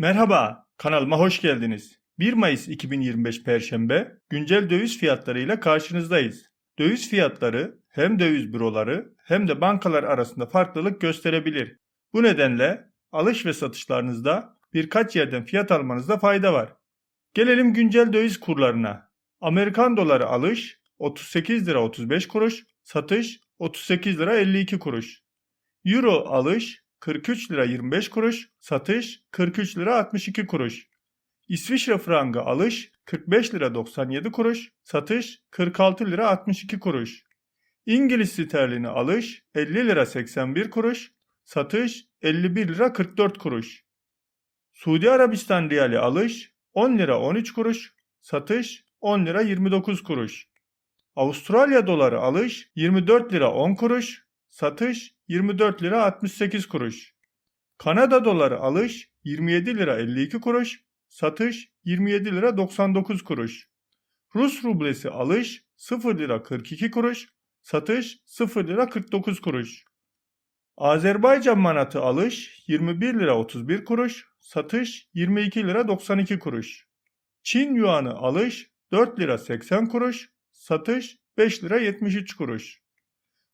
Merhaba, kanalıma hoş geldiniz. 1 Mayıs 2025 Perşembe güncel döviz fiyatları ile karşınızdayız. Döviz fiyatları hem döviz büroları hem de bankalar arasında farklılık gösterebilir. Bu nedenle alış ve satışlarınızda birkaç yerden fiyat almanızda fayda var. Gelelim güncel döviz kurlarına. Amerikan doları alış 38 lira 35 kuruş, satış 38 lira 52 kuruş. Euro alış 43 lira 25 kuruş, satış 43 lira 62 kuruş. İsviçre frangı alış 45 lira 97 kuruş, satış 46 lira 62 kuruş. İngiliz sterlini alış 50 lira 81 kuruş, satış 51 lira 44 kuruş. Suudi Arabistan riyali alış 10 lira 13 kuruş, satış 10 lira 29 kuruş. Avustralya doları alış 24 lira 10 kuruş, satış 24 lira 68 kuruş. Kanada doları alış 27 lira 52 kuruş, satış 27 lira 99 kuruş. Rus rublesi alış 0 lira 42 kuruş, satış 0 lira 49 kuruş. Azerbaycan manatı alış 21 lira 31 kuruş, satış 22 lira 92 kuruş. Çin yuanı alış 4 lira 80 kuruş, satış 5 lira 73 kuruş.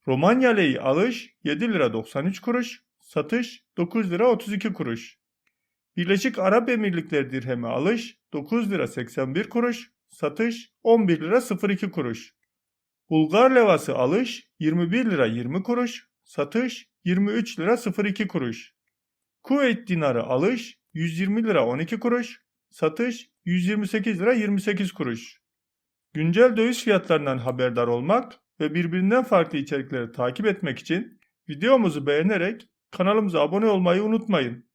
Romanya leyi alış 7 lira 93 kuruş, satış 9 lira 32 kuruş. Birleşik Arap Emirlikleri dirhemi alış 9 lira 81 kuruş, satış 11 lira 02 kuruş. Bulgar levası alış 21 lira 20 kuruş, satış 23 lira 02 kuruş. Kuveyt dinarı alış 120 lira 12 kuruş, satış 128 lira 28 kuruş. Güncel döviz fiyatlarından haberdar olmak ve birbirinden farklı içerikleri takip etmek için videomuzu beğenerek kanalımıza abone olmayı unutmayın.